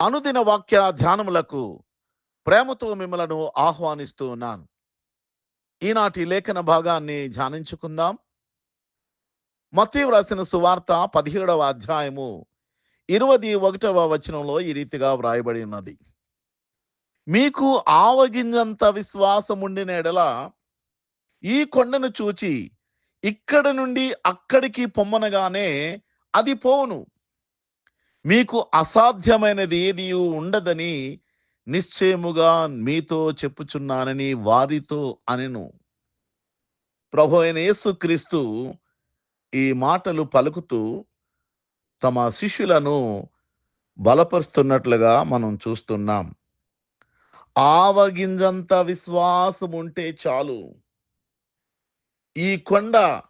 అనుదిన వాక్య ధ్యానములకు ప్రేమతో మిమ్మలను ఆహ్వానిస్తూ ఉన్నాను. ఈనాటి లేఖన భాగాన్ని ధ్యానించుకుందాం. మతీ వ్రాసిన సువార్త పదిహేడవ అధ్యాయము ఇరవది ఒకటవ వచనంలో ఈ రీతిగా వ్రాయబడి ఉన్నది. మీకు ఆవగింజంత విశ్వాసం ఎడల ఈ కొండను చూచి ఇక్కడ నుండి అక్కడికి పొమ్మనగానే అది పోవును. మీకు అసాధ్యమైనది ఏది ఉండదని నిశ్చయముగా మీతో చెప్పుచున్నానని వారితో అనెను. ప్రభు అయిన యేసుక్రీస్తు ఈ మాటలు పలుకుతూ తమ శిష్యులను బలపరుస్తున్నట్లుగా మనం చూస్తున్నాం. ఆవగింజంత విశ్వాసం ఉంటే చాలు. ఈ కొండ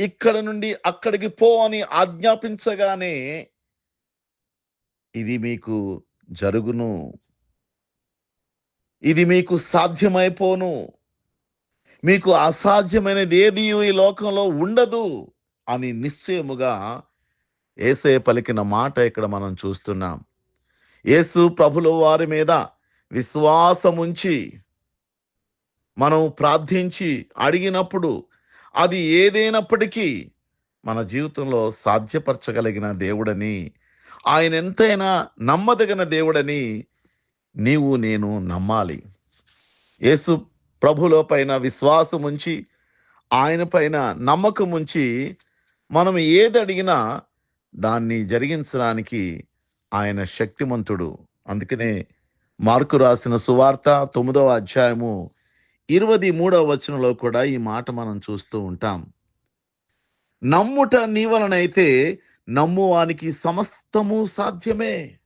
ఇక్కడ నుండి అక్కడికి పో అని ఆజ్ఞాపించగానే ఇది మీకు జరుగును. ఇది మీకు సాధ్యమైపోను. మీకు అసాధ్యమైనది ఏది ఈ లోకంలో ఉండదు అని నిశ్చయముగా ఏసే పలికిన మాట ఇక్కడ మనం చూస్తున్నాం. యేసు ప్రభుల వారి మీద విశ్వాసముంచి మనం ప్రార్థించి అడిగినప్పుడు అది ఏదైనప్పటికీ మన జీవితంలో సాధ్యపరచగలిగిన దేవుడని ఆయన ఎంతైనా నమ్మదగిన దేవుడని నీవు నేను నమ్మాలి. యేసు ప్రభులో పైన విశ్వాసం ఉంచి ఆయన పైన నమ్మకం ఉంచి మనం ఏది అడిగినా దాన్ని జరిగించడానికి ఆయన శక్తిమంతుడు. అందుకనే మార్కు రాసిన సువార్త తొమ్మిదవ అధ్యాయము ఇరవది మూడవ వచనంలో కూడా ఈ మాట మనం చూస్తూ ఉంటాం. నమ్ముట నీ వలనైతే నమ్మువానికి సమస్తము సాధ్యమే.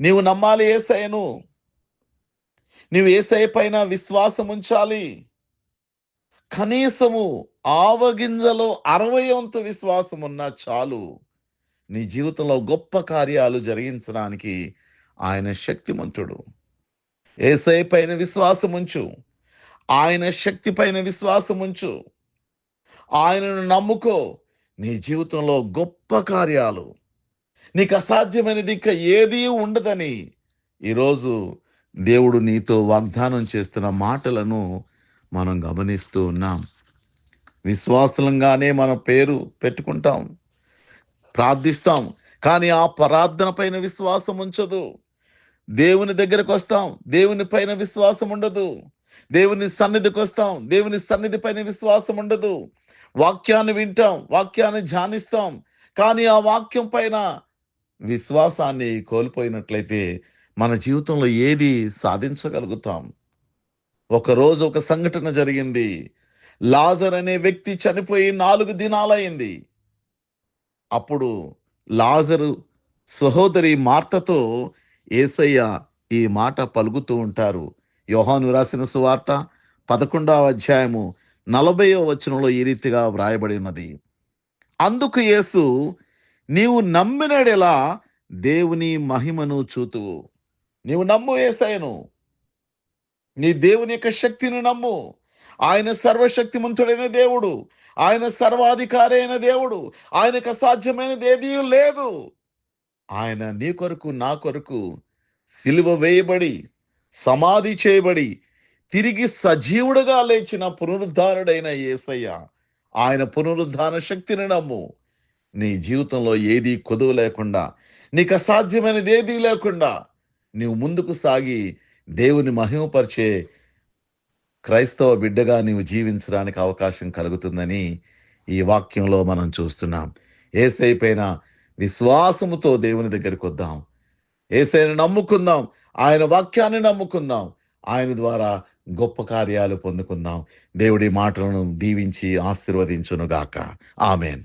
నీవు నమ్మాలి ఏసయ్యను. నీవు ఏసయ్య పైన విశ్వాసం ఉంచాలి కనీసము ఆవగింజలో అరవై వంతు విశ్వాసం ఉన్నా చాలు. నీ జీవితంలో గొప్ప కార్యాలు జరిగించడానికి ఆయన శక్తిమంతుడు. ఏసై పైన విశ్వాసం ఉంచు ఆయన శక్తి పైన విశ్వాసం ఉంచు ఆయనను నమ్ముకో. నీ జీవితంలో గొప్ప కార్యాలు. నీకు అసాధ్యమైనది ఇక ఏదీ ఉండదని. ఈరోజు దేవుడు నీతో వాగ్దానం చేస్తున్న మాటలను మనం గమనిస్తూ ఉన్నాం. విశ్వాసంగానే మన పేరు పెట్టుకుంటాం. ప్రార్థిస్తాం. కానీ ఆ ప్రార్థన పైన విశ్వాసం ఉంచదు. దేవుని దగ్గరకు వస్తాం. దేవుని పైన విశ్వాసం ఉండదు. దేవుని సన్నిధికి వస్తాం. దేవుని సన్నిధి పైన విశ్వాసం ఉండదు. వాక్యాన్ని వింటాం వాక్యాన్ని ధ్యానిస్తాం. కానీ ఆ వాక్యం పైన విశ్వాసాన్ని కోల్పోయినట్లయితే మన జీవితంలో ఏది సాధించగలుగుతాం? ఒకరోజు ఒక సంఘటన జరిగింది. లాజర్ అనే వ్యక్తి చనిపోయి నాలుగు దినాలైంది. అప్పుడు లాజరు సహోదరి మార్తతో ఏసయ్య ఈ మాట పలుకుతూ ఉంటారు. యోహాను రాసిన సువార్త పదకొండవ అధ్యాయము నలభైవ వచనంలో ఈ రీతిగా వ్రాయబడి ఉన్నది. అందుకు యేసు నీవు నమ్మినడెలా దేవుని మహిమను చూతువు. నీవు నమ్ము ఏసాయను నీ దేవుని యొక్క శక్తిని నమ్ము. ఆయన సర్వశక్తిమంతుడైన దేవుడు. ఆయన సర్వాధికారి అయిన దేవుడు ఆయనకు అసాధ్యమైనది ఏదీ లేదు. ఆయన నీ కొరకు నా కొరకు సిలువ వేయబడి సమాధి చేయబడి తిరిగి సజీవుడుగా లేచిన పునరుద్ధారుడైన యేసయ్య ఆయన పునరుద్ధాన శక్తిని నమ్ము. నీ జీవితంలో ఏది కొదువు లేకుండా నీకు అసాధ్యమైనది ఏదీ లేకుండా నీవు ముందుకు సాగి దేవుని మహిమపరిచే క్రైస్తవ బిడ్డగా నీవు జీవించడానికి అవకాశం కలుగుతుందని ఈ వాక్యంలో మనం చూస్తున్నాం. ఏసై పైన విశ్వాసముతో దేవుని దగ్గరికి వద్దాం. ఏసైని నమ్ముకుందాం. ఆయన వాక్యాన్ని నమ్ముకుందాం. ఆయన ద్వారా గొప్ప కార్యాలు పొందుకుందాం. దేవుడి మాటలను దీవించి ఆశీర్వదించునుగాక. ఆమెన్.